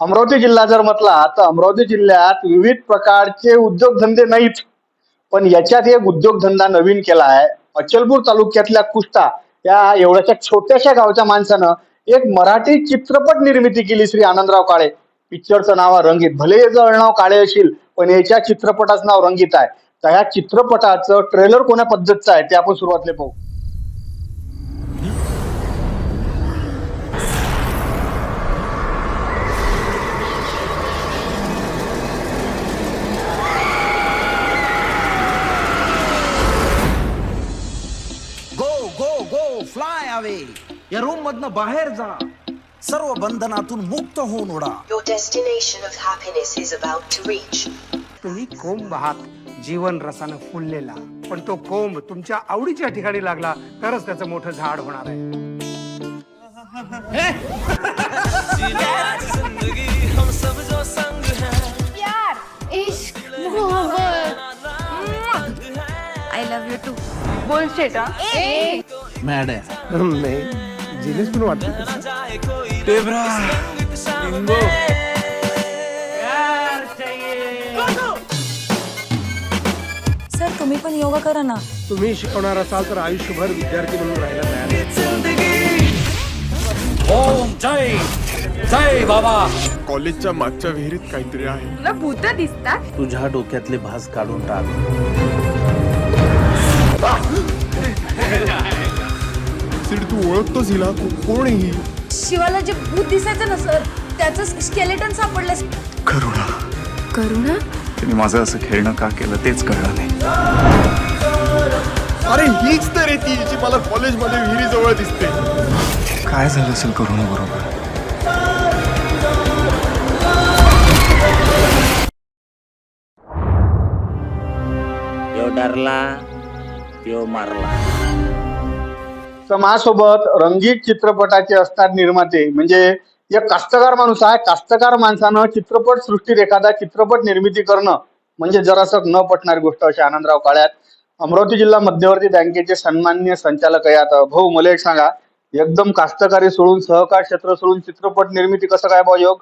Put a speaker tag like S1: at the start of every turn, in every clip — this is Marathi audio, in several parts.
S1: अमरावती जिल्हा जर म्हटला तर अमरावती जिल्ह्यात विविध प्रकारचे उद्योगधंदे नाहीत. पण याच्यात एक उद्योगधंदा नवीन केला आहे अचलपूर तालुक्यातल्या कुष्टा या एवढ्याशा छोट्याशा गावच्या माणसानं एक मराठी चित्रपट निर्मिती केली श्री आनंदराव काळे. पिक्चरचं नाव आहे रंगीत. भले याचं काळे असेल पण याच्या चित्रपटाचं नाव रंगीत आहे. तर ह्या चित्रपटाचं ट्रेलर कोण्या पद्धतीचं आहे ते आपण सुरुवातले पाहू.
S2: Go go go fly away या रूम मधनं बाहेर जा. सर्व बंधनातून मुक्त होऊन उडा.
S3: Your destination of happiness is about to reach.
S4: तुम्ही कोंब आहात. जीवन रसानं फुललेला. पण तो कोंब तुमच्या आवडीच्या ठिकाणी लागला. तरच त्याचं मोठं झाड होणार आहे.
S5: बोल शेटा ए.
S2: मॅड आहे.
S4: नाही. जिनेस पण वाटत
S6: सर तुम्ही पण योगा करा ना.
S4: तुम्ही शिकवणार असाल तर आयुष्यभर विद्यार्थी म्हणून राहायला तयार.
S2: ओम जय. जय बाबा.
S7: कॉलेजच्या मागच्या विहिरीत काहीतरी आहे.
S5: तुला भूत दिसतात?
S2: तुझ्या डोक्यातले भास काढून टाक.
S7: ओळखतोस हिला को- कोण ही
S6: शिवाला जे भूत दिसायचं ना सर त्याचं स्केलेटन सापडलं
S8: करुणा.
S6: करू ना
S8: तिने माझं असं खेळणं का केलं तेच कळलं नाही.
S7: अरे हीच तर आहे ती जी मला कॉलेजमध्ये विहिरी जवळ दिसते.
S8: काय झालं असेल करुणा बरोबर?
S9: त्यो डरला त्यो मारला.
S1: तर रंगीत चित्रपटाचे असतात निर्माते. म्हणजे एक कास्तकार माणूस आहे कास्तकार माणसानं चित्रपट सृष्टीत एखादा चित्रपट निर्मिती करणं म्हणजे जरासक न पटणारी गोष्ट अशी आनंदराव काळ्यात. अमरावती जिल्हा मध्यवर्ती बँकेचे सन्मान्य संचालक आहे आता. भाऊ मला एक सांगा एकदम कास्तकारी सोडून सहकार क्षेत्र सोडून चित्रपट निर्मिती कसं काय भाऊ योग?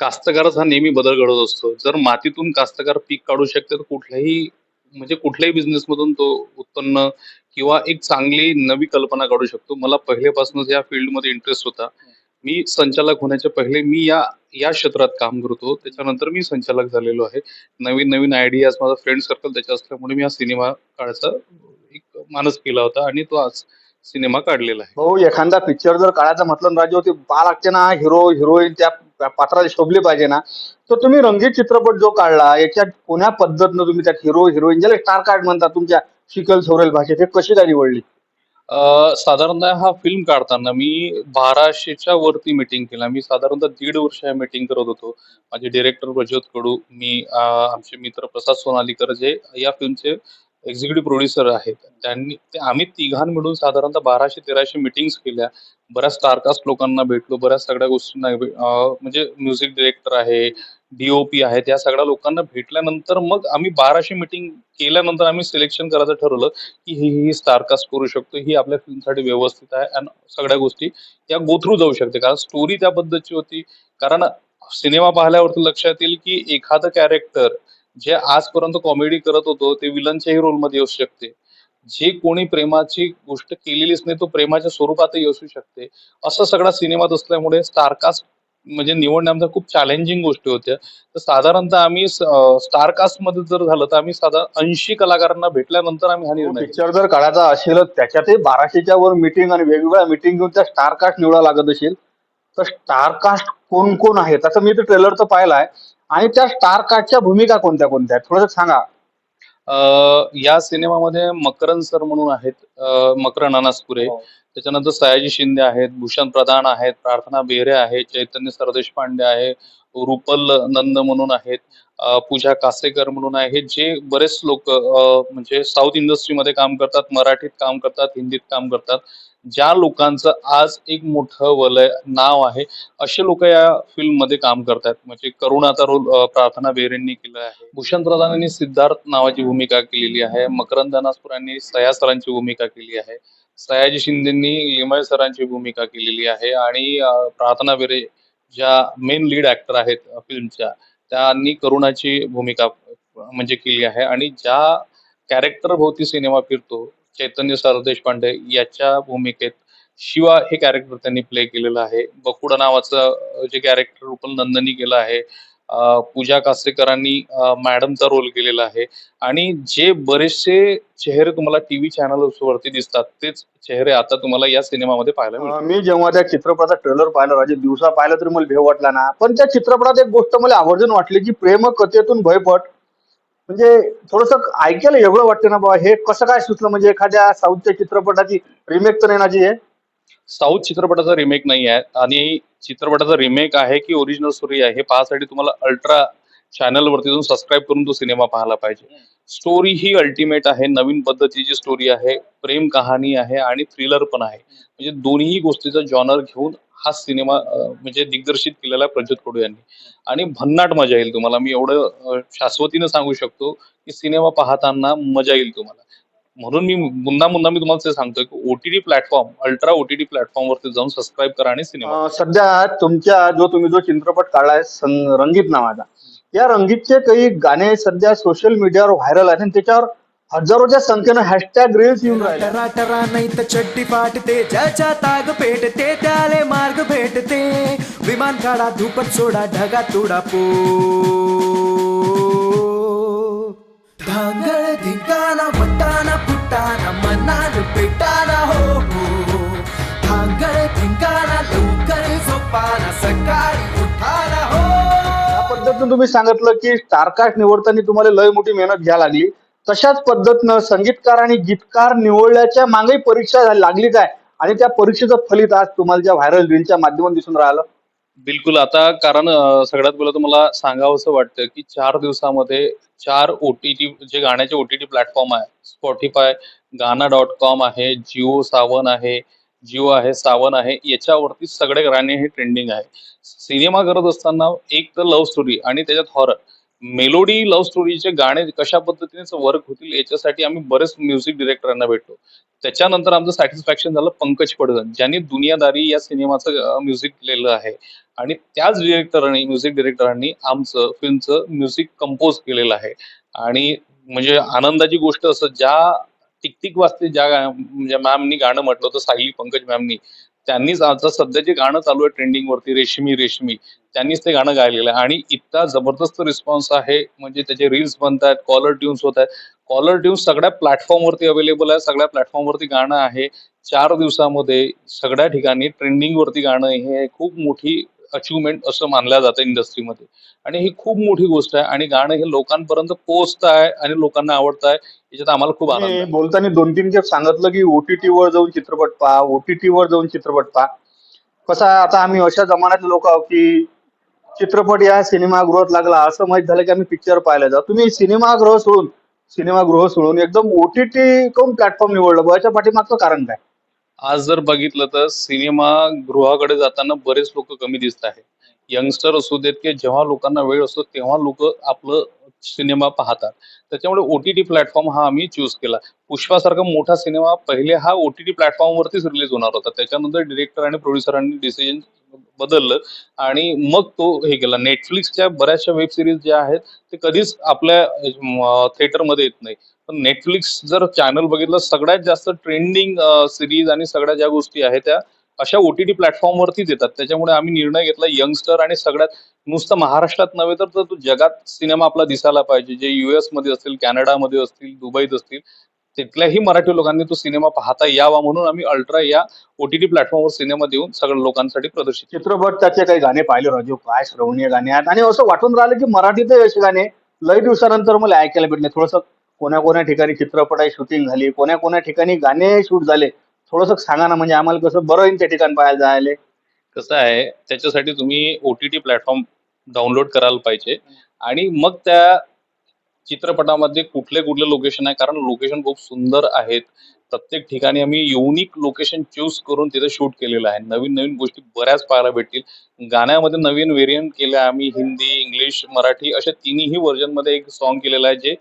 S10: कास्तकारच हा नेहमी बदल घडत असतो. जर मातीतून कास्तकार पीक काढू शकते तर कुठल्याही म्हणजे कुठल्याही बिझनेस मधून तो उत्पन्न किंवा एक चांगली नवी कल्पना काढू शकतो. मला पहिल्यापासूनच या फील्डमध्ये इंटरेस्ट होता. मी संचालक होण्याच्या पहिले मी या या क्षेत्रात काम करतो त्याच्यानंतर मी संचालक झालेलो आहे. नवीन नवीन आयडियाज माझा फ्रेंड सर्कल त्याच्या असल्यामुळे मी हा सिनेमा काढायचा एक मानस केला होता आणि तो आज सिनेमा काढलेला आहे.
S1: भाऊ एखादा पिक्चर जर काढायचं म्हटलं ना राजू ते बा लागते ना हिरो हिरोईन त्या पात्राला शोभले पाहिजे ना. तर तुम्ही रंगीत चित्रपट जो काढला याच्यात कोण्या पद्धतीनं तुम्ही त्यात हिरो हिरोईन ज्याला स्टार कार्ड म्हणतात तुमच्या शिकल सोरेल भाषेत हे कशी काय निवडली
S10: साधारणतः हा फिल्म काढताना मी बाराशेच्या वरती मीटिंग केला. मी साधारणतः दीड वर्ष या मीटिंग करत होतो. माझे डिरेक्टर प्रज्योत कडू मी आमचे मित्र प्रसाद सोनालीकर जे या फिल्मचे एक्झिक्युटिव्ह प्रोड्युसर आहेत. त्यांनी ते आम्ही तिघां मिळून साधारणतः बाराशे तेराशे मिटिंग्स केल्या. बऱ्याच स्टारकास्ट लोकांना भेटलो बऱ्याच सगळ्या गोष्टींना म्हणजे म्युझिक डिरेक्टर आहे डीओपी आहे त्या सगळ्या लोकांना भेटल्यानंतर मग आम्ही बाराशे मिटिंग केल्यानंतर आम्ही सिलेक्शन करायचं ठरवलं की ही ही स्टारकास्ट करू शकतो ही आपल्या फिल्मसाठी व्यवस्थित आहे आणि सगळ्या गोष्टी या गोथ्रू जाऊ शकते. कारण स्टोरी त्या पद्धतीची होती. कारण सिनेमा पाहिल्यावरती लक्षात येईल की एखादं कॅरेक्टर जे आजपर्यंत कॉमेडी करत होतो ते विलनच्याही रोलमध्ये येऊ शकते. जे कोणी प्रेमाची गोष्ट केलेलीच नाही तो प्रेमाच्या स्वरूपातही असू शकते. असं सगळा सिनेमात असल्यामुळे स्टारकास्ट म्हणजे निवडण्याच्या खूप चॅलेंजिंग गोष्टी होत्या. तर साधारणतः आम्ही स्टारकास्टमध्ये जर झालं तर आम्ही साधारण ऐंशी कलाकारांना भेटल्यानंतर आम्ही हा निर्णय
S1: पिक्चर जर काढायचा असेल त्याच्यातही बाराशेच्या वर मिटिंग आणि वेगवेगळ्या मिटिंग घेऊन त्या स्टार कास्ट निवडा लागत असेल तर स्टार कास्ट कोण कोण आहे? तसं मी ते ट्रेलर तर पाहिलाय. आणि त्या स्टार कास्टच्या भूमिका कोणत्या कोणत्या आहेत? थोडस सांगा.
S10: अं, या सिनेमामध्ये मकरंद सर म्हणून आहेत अं, मकरंद अनासपुरे. त्याच्यानंतर सयाजी शिंदे आहेत भूषण प्रधान आहेत प्रार्थना बेहरे आहेत चैतन्य सरदेशपांडे आहे रुपल नंद म्हणून आहेत पूजा कासेकर म्हणून आहेत जे बरेच लोक म्हणजे साऊथ इंडस्ट्रीमध्ये काम करतात मराठीत काम करतात हिंदीत काम करतात ज्या लोकांचं आज एक मोठं वलय नाव आहे असे लोक या फिल्ममध्ये काम करतात. म्हणजे करुणाचा रोल प्रार्थना बेरेंनी केला आहे. भूषण प्रधान यांनी सिद्धार्थ नावाची भूमिका केलेली आहे. मकरंद अनासपुर यांनी सया सरांची भूमिका केली आहे. सयाजी शिंदेंनी लिमय सरांची भूमिका केलेली आहे. आणि प्रार्थना बेरे ज्या मेन लीड ऍक्टर आहेत फिल्मच्या त्यांनी करुणाची भूमिका म्हणजे केली आहे. आणि ज्या कॅरेक्टर भोवती सिनेमा फिरतो चैतन्य सरदेशपांडे याच्या भूमिकेत शिवा हे कॅरेक्टर त्यांनी प्ले केलेलं आहे. बकुडा नावाचं जे कॅरेक्टर रुपल नंदनी केलं आहे पूजा कासेकरांनी अ, मॅडमचा रोल केलेला आहे. आणि जे बरेचसे चेहरे तुम्हाला टीव्ही चॅनल वरती दिसतात तेच चेहरे आता तुम्हाला या सिनेमामध्ये पाहायला मिळतील
S1: अं, मी जेव्हा त्या चित्रपटाचा ट्रेलर पाहिला राजे दिवसा पाहिलं तरी मला भेव वाटला ना. पण त्या चित्रपटात एक गोष्ट मला आवर्जून वाटली की प्रेम कथेतून भयपट. म्हणजे थोडस ऐकायला एवढं वाटतं ना बाबा हे कसं काय सुचलं? म्हणजे एखाद्या साऊथच्या चित्रपटाची रिमेक तर नाही ना जी आहे
S10: साऊथ चित्रपटाचा रिमेक नाही आहे. आणि चित्रपटाचा रिमेक आहे की ओरिजिनल स्टोरी आहे हे पाहण्यासाठी तुम्हाला अल्ट्रा चॅनल वरती जाऊन सबस्क्राईब करून तो सिनेमा पाहायला पाहिजे. स्टोरी ही अल्टिमेट आहे नवीन पद्धतीची स्टोरी आहे प्रेम कहाणी आहे आणि थ्रिलर पण आहे. म्हणजे दोन्ही गोष्टीचा जॉनर घेऊन हा सिनेमा म्हणजे दिग्दर्शित केलेला आहे प्रज्योत कडू यांनी. आणि भन्नाट मजा येईल तुम्हाला. मी एवढं शाश्वतीनं सांगू शकतो की सिनेमा पाहताना मजा येईल तुम्हाला. म्हणून मी पुन्हा पुन्हा मी तुम्हाला ते सांगतोय की OTT platform ultra OTT platform वरती जाऊन सबस्क्राईब करा आणि सिनेमा
S1: सध्या तुमच्या जो तुम्ही जो चित्रपट काढलाय रंगीत नावाचा या रंगीतचे काही गाणे सध्या सोशल मीडियावर व्हायरल आहेत आणि त्याच्यावर हजारोच्या संख्येनं हॅशटॅग रील्स येऊन राहिले.
S2: टरा टरा नाही तर फाटते ज्याच्या ताग पेटते त्याले मार्ग भेटते. विमान काढा धुपट सोडा ढगा तुडा पो. धांगळ धिंगाणा वटाना पेटाना हो हो धिंगाणा लवकर झोपाना सकाळी उठाना हो
S1: या पद्धतीनं तुम्ही सांगितलं की स्टारकास्ट निवडताना तुम्हाला लय मोठी मेहनत घ्यावी लागली. तशाच पद्धतीनं संगीतकार आणि गीतकार निवडल्याच्या मागे परीक्षा झाली- लागली काय आणि त्या परीक्षेचं फलित आज तुम्हाला ज्या व्हायरल रीलच्या माध्यमातून दिसून राहिलं.
S10: बिलकुल. आता कारण सगळ्यात पहिलं तुम्हाला सांगावंसं वाटतं की चार दिवसामध्ये चार ओटीटी जे गाण्याचे ओटीटी प्लॅटफॉर्म आहे. स्पॉटीफाय गाना डॉट कॉम आहे जिओ सावन आहे जिओ आहे सावन आहे. याच्यावरती सगळे गाणे हे ट्रेंडिंग आहे. सिनेमा करत असताना एक तर लव्ह स्टोरी आणि त्याच्यात हॉरर मेलोडी लव्ह स्टोरीचे गाणे कशा पद्धतीने वर्क होतील याच्यासाठी आम्ही बरेच म्युझिक डिरेक्टरांना भेटलो. त्याच्यानंतर आमचं सॅटिस्फॅक्शन झालं पंकज पडगन ज्यांनी दुनियादारी या सिनेमाचं म्युझिक केलेलं आहे. आणि त्याच डिरेक्टरांनी म्युझिक डिरेक्टरांनी आमचं फिल्मचं म्युझिक कंपोज केलेलं आहे. आणि म्हणजे आनंदाची गोष्ट असं ज्या टिकटिक वाजते ज्या म्हणजे मॅमनी गाणं म्हटलं होतं साहिली पंकज मॅमनी त्यांनीच आता सध्या जे गाणं चालू आहे ट्रेंडिंग वरती रेशमी रेशमी त्यांनीच ते गाणं गायलेलं आहे. आणि इतका जबरदस्त रिस्पॉन्स आहे म्हणजे त्याचे रील्स बनतात कॉलर ट्यून्स होत आहेत. कॉलर ट्यून्स सगळ्या प्लॅटफॉर्मवरती अवेलेबल आहे सगळ्या प्लॅटफॉर्मवरती गाणं आहे. चार दिवसामध्ये सगळ्या ठिकाणी ट्रेंडिंग वरती गाणं हे खूप मोठी अचिव्हमेंट असं मानलं जातं इंडस्ट्रीमध्ये आणि ही खूप मोठी गोष्ट आहे आणि गाणं हे लोकांपर्यंत पोहोचत आहे आणि लोकांना आवडत आहे याच्यात आम्हाला खूप आनंद
S1: बोलताना दोन तीन खेप सांगितलं की ओटीटी वर जाऊन चित्रपट पहा ओटीटी वर जाऊन चित्रपट पहा. कसं आहे आता आम्ही अशा जमान्यातले लोक आहोत की चित्रपट या सिनेमागृहात लागला असं माहीत झालं की आम्ही पिक्चर पाहायला जाऊ. तुम्ही सिनेमागृह सोडून सिनेमागृह सोडून एकदम ओटीटी कोण प्लॅटफॉर्म निवडलं? याच्या पाठीमागचं कारण काय?
S10: आज जर बघितलं तर सिनेमा गृहाकडे जाताना बरेच लोक कमी दिसत आहे. यंगस्टर असू देत की जेव्हा लोकांना वेळ असतो तेव्हा लोक आपलं सिनेमा पाहतात. त्याच्यामुळे ओ टी टी प्लॅटफॉर्म हा आम्ही चूज केला. पुष्पासारखा मोठा सिनेमा पहिले हा ओ टी प्लॅटफॉर्म वरतीच रिलीज होणार होता. त्याच्यानंतर डिरेक्टर आणि प्रोड्युसरांनी डिसिजन बदललं आणि मग तो हे केला. नेटफ्लिक्सच्या बऱ्याचशा वेब सिरीज ज्या आहेत ते कधीच आपल्या थिएटरमध्ये येत नाही. नेटफ्लिक्स जर चॅनल बघितलं सगळ्यात जास्त ट्रेंडिंग सिरीज आणि सगळ्या ज्या गोष्टी आहेत त्या अशा ओटीटी प्लॅटफॉर्म वरतीच येतात. त्याच्यामुळे आम्ही निर्णय घेतला यंगस्टर आणि सगळ्यात नुसतं महाराष्ट्रात नव्हे तर तो जगात सिनेमा आपला दिसायला पाहिजे. जे युएसमध्ये असतील कॅनडामध्ये असतील दुबईत असतील तिथल्याही मराठी लोकांनी तो सिनेमा पाहता यावा म्हणून आम्ही अल्ट्रा या ओटीटी प्लॅटफॉर्मवर सिनेमा देऊन सगळ्या लोकांसाठी प्रदर्शित
S1: चित्रपट त्याचे काही गाणे पाहिले राजू? काय श्रवणीय गाणे आहेत? आणि असं वाटून राहिलं की मराठीतही असे गाणे लय दिवसानंतर मला ऐकायला भेटले. थोडस कोण्या कोण्या ठिकाणी चित्रपटाची शूटिंग झाली कोण्या कोण्या ठिकाणी गाणे शूट झाले थोडस सांगा ना म्हणजे आम्हाला कसं बरं येईल त्या ठिकाण पाहायला जायला?
S10: कसं आहे त्याच्यासाठी तुम्ही ओटीटी प्लॅटफॉर्म डाउनलोड करायला पाहिजे. आणि मग त्या चित्रपटामध्ये कुठले कुठले लोकेशन आहे? कारण लोकेशन खूप सुंदर आहेत. प्रत्येक ठिकाणी आम्ही युनिक लोकेशन चूज करून तिथे शूट केलेलं आहे. नवीन नवीन गोष्टी बऱ्याच पाहायला भेटतील. गाण्यामध्ये नवीन व्हेरियंट केलं आम्ही हिंदी इंग्लिश मराठी अशा तिन्ही व्हर्जनमध्ये एक सॉन्ग केलेलं आहे जे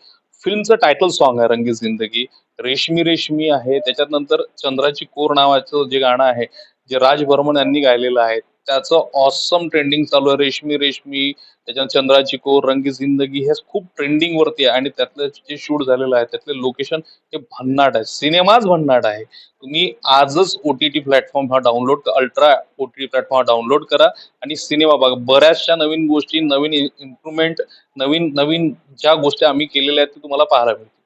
S10: फिल्मचं टायटल सॉन्ग आहे रंगीत जिंदगी. रेशमी रेशमी आहे. त्याच्यात नंतर चंद्राची कोर नावाचं जे गाणं आहे जे राज बर्मन यांनी गायलेलं आहे त्याचं ऑसम ट्रेंडिंग चालू आहे. रेशमी रेशमी त्याच्यानंतर चंद्राची कोर रंगी जिंदगी हे खूप ट्रेंडिंग वरती आहे. आणि त्यातलं जे शूट झालेलं आहे त्यातले लोकेशन हे भन्नाट आहे सिनेमाच भन्नाट आहे. तुम्ही आजच ओ टी टी प्लॅटफॉर्म हा download ultra O T T platform हा डाउनलोड करा. आणि सिनेमा बघा. बऱ्याचशा नवीन गोष्टी नवीन इम्प्रुव्हमेंट नवीन नवीन ज्या गोष्टी आम्ही केलेल्या आहेत ते तुम्हाला पाहायला मिळतील.